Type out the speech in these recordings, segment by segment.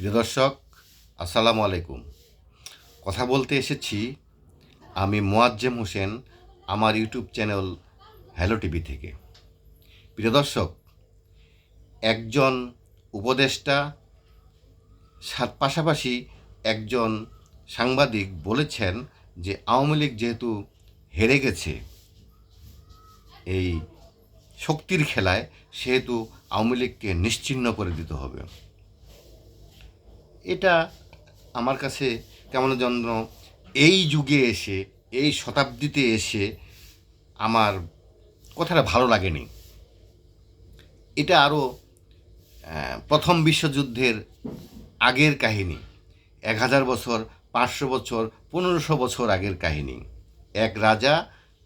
প্রিয় দর্শক, আসসালামু আলাইকুম। কথা বলতে এসেছি আমি মোয়াজ্জেম হোসেন আমার ইউটিউব চ্যানেল হ্যালো টিভি থেকে। প্রিয় দর্শক, একজন উপদেষ্টা সাত পাশাপাশি একজন সাংবাদিক বলেছেন যে আওয়ামী লীগ যেহেতু হেরে গেছে এই শক্তির খেলায়, সেহেতু আওয়ামী লীগকে নিশ্চিহ্ন করে দিতে হবে। এটা আমার কাছে কেমন জন্য এই যুগে এসে, এই শতাব্দীতে এসে আমার কথাটা ভালো লাগেনি। এটা আরও প্রথম বিশ্বযুদ্ধের আগের কাহিনী, এক হাজার বছর, পাঁচশো বছর, পনেরোশো বছর আগের কাহিনী। এক রাজা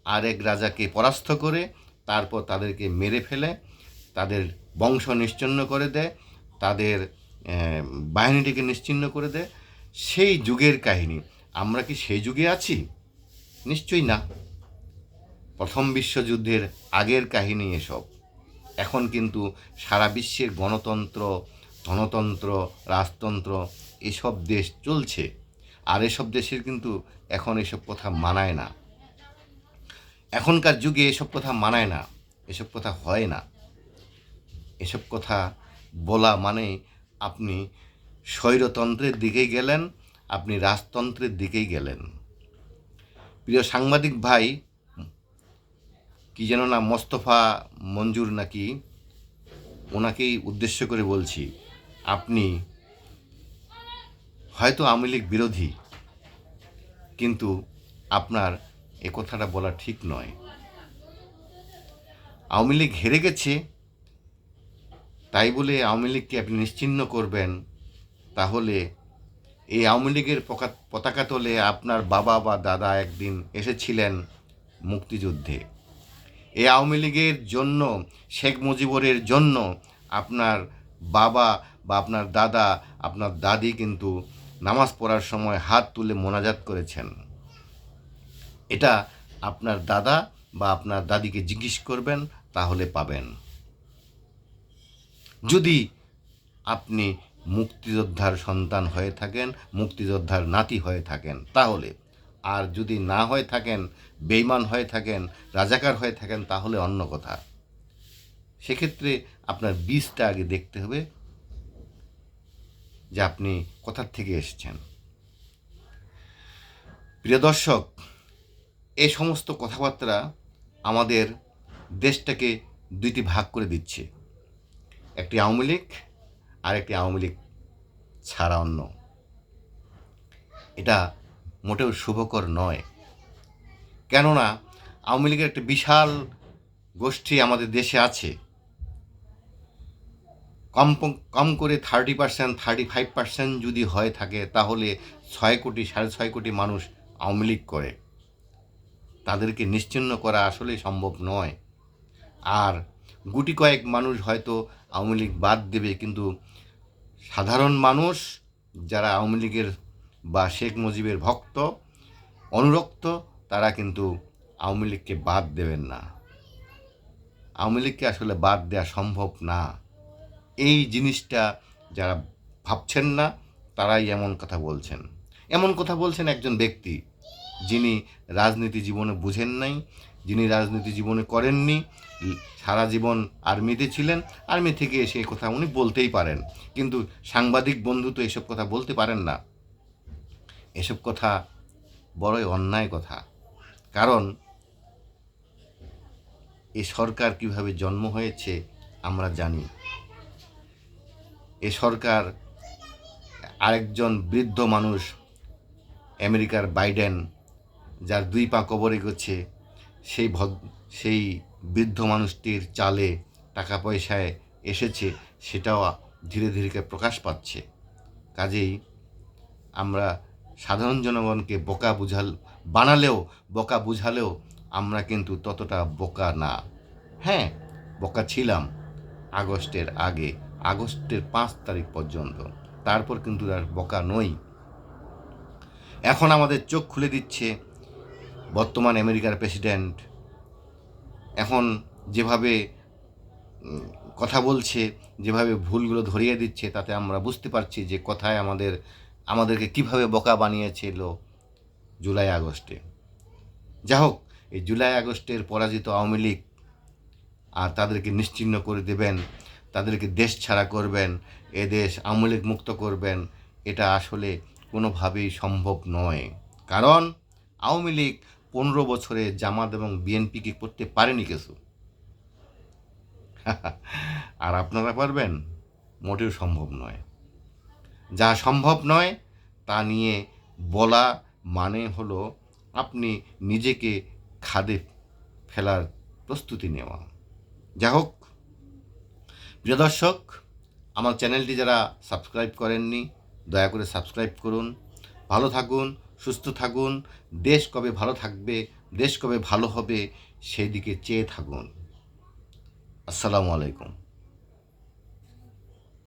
আর এক রাজাকে পরাস্ত করে, তারপর তাদেরকে মেরে ফেলে, তাদের বংশ নিশ্চিহ্ন করে দেয়, তাদের বাহিনীটিকে নিশ্চিহ্ন করে দেয়। সেই যুগের কাহিনী, আমরা কি সেই যুগে আছি? নিশ্চয়ই না। প্রথম বিশ্বযুদ্ধের আগের কাহিনী এসব। এখন কিন্তু সারা বিশ্বের গণতন্ত্র, ধনতন্ত্র, রাজতন্ত্র এসব দেশ চলছে। আর এসব দেশের কিন্তু এখন এসব কথা মানায় না। এখনকার যুগে এসব কথা মানায় না। এসব কথা হয় না। এসব কথা বলা মানে আপনি স্বৈরতন্ত্রের দিকেই গেলেন, আপনি রাজতন্ত্রের দিকেই গেলেন। প্রিয় সাংবাদিক ভাই, কি যেন না মোস্তফা মঞ্জুর নাকি ওনাকেই উদ্দেশ্য করে বলছি, আপনি হয়তো আওয়ামী লীগ বিরোধী, কিন্তু আপনার এ কথাটা বলা ঠিক নয়। আওয়ামী লীগ হেরে গেছে তাই বলে আওয়ামী লীগকে আপনি নিশ্চিহ্ন করবেন, তাহলে এই আওয়ামী লীগের পতাকা তোলে আপনার বাবা বা দাদা একদিন এসেছিলেন মুক্তিযুদ্ধে। এই আওয়ামী লীগের জন্য, শেখ মুজিবুরের জন্য আপনার বাবা বা আপনার দাদা, আপনার দাদি কিন্তু নামাজ পড়ার সময় হাত তুলে মোনাজাত করেছেন। এটা আপনার দাদা বা আপনার দাদিকে জিজ্ঞেস করবেন, তাহলে পাবেন। যদি আপনি মুক্তিযোদ্ধার সন্তান হয়ে থাকেন, মুক্তিযোদ্ধার নাতি হয়ে থাকেন, তাহলে আর যদি না হয়ে থাকেন বেইমান হয়ে থাকেন, রাজাকার হয়ে থাকেন, তাহলে অন্য কথা। সেক্ষেত্রে আপনার বীজটা আগে দেখতে হবে যে আপনি কোথার থেকে এসেছেন। প্রিয় দর্শক, এই সমস্ত কথাবার্তা আমাদের দেশটাকে দুইটি ভাগ করে দিচ্ছে। একটি আওয়ামী লীগ আর একটি আওয়ামী লীগ ছাড়া অন্য। এটা মোটেও শুভকর নয়। কেননা আওয়ামী লীগের একটা বিশাল গোষ্ঠী আমাদের দেশে আছে। কম কম করে thirty percent thirty five percent যদি হয়ে থাকে, তাহলে ছয় কোটি, সাড়ে ছয় কোটি মানুষ আওয়ামী লীগ করে। তাদেরকে নিশ্চিহ্ন করা আসলেই সম্ভব নয়। আর গুটি কয়েক মানুষ হয়তো আওয়ামী লীগ বাদ দেবে, কিন্তু সাধারণ মানুষ যারা আওয়ামী লীগের বা শেখ মুজিবের ভক্ত, অনুরক্ত, তারা কিন্তু আওয়ামী লীগকে বাদ দেবেন না। আওয়ামী লীগকে আসলে বাদ দেওয়া সম্ভব না। এই জিনিসটা যারা ভাবছেন না, তারাই এমন কথা বলছেন। এমন কথা বলছেন একজন ব্যক্তি যিনি রাজনীতি জীবনে বুঝেন নাই যিনি রাজনীতি জীবনে করেননি, সারা জীবন আর্মিতে ছিলেন, আর্মি থেকে এসে কথা উনি বলতেই পারেন। কিন্তু সাংবাদিক বন্ধু তো এসব কথা বলতে পারেন না। এসব কথা বড়ই অন্যায় কথা। কারণ এ সরকার কীভাবে জন্ম হয়েছে আমরা জানি। এ সরকার আরেকজন বৃদ্ধ মানুষ, আমেরিকার বাইডেন, যার দুই পা কবরে গেছে সেই ভদ, সেই বৃদ্ধ মানুষটির চালে টাকা পয়সায় এসেছে, সেটাও ধীরে ধীরে প্রকাশ পাচ্ছে। কাজেই আমরা সাধারণ জনগণকে বোকা বুঝাল, বানালেও, বোকা বুঝালেও আমরা কিন্তু ততটা বোকা না। হ্যাঁ বোকা ছিলাম আগস্টের আগে, আগস্টের পাঁচ তারিখ পর্যন্ত। তারপর কিন্তু আর বোকা নই। এখন আমাদের চোখ খুলে দিচ্ছে বর্তমান আমেরিকার প্রেসিডেন্ট এখন যেভাবে কথা বলছে, যেভাবে ভুলগুলো ধরিয়ে দিচ্ছে, তাতে আমরা বুঝতে পারছি যে কথায় আমাদের, আমাদেরকে কীভাবে বোকা বানিয়েছিল জুলাই আগস্টে। যা হোক, এই জুলাই আগস্টের পরাজিত আওয়ামী লীগ আর তাদেরকে নিশ্চিহ্ন করে দেবেন, তাদেরকে দেশ ছাড়া করবেন, এ দেশ আওয়ামী লীগ মুক্ত করবেন, এটা আসলে কোনোভাবেই সম্ভব নয়। কারণ আওয়ামী লীগ পনেরো বছরে জামাত এবং বিএনপিকে করতে পারেনি কিছু আর আপনারা পারবেন? মোটেও সম্ভব নয়। যা সম্ভব নয়, তা নিয়ে বলা মানে হলো আপনি নিজেকে খাদে ফেলার প্রস্তুতি নেওয়া। যা হোক, প্রিয় দর্শক, আমার চ্যানেলটি যারা সাবস্ক্রাইব করেননি, দয়া করে সাবস্ক্রাইব করুন। ভালো থাকুন সুস্থ থাকুন, দেশ কবে ভালো থাকবে, দেশ কবে ভালো হবে সেই দিকে চেয়ে থাকুন। আসসালামু আলাইকুম।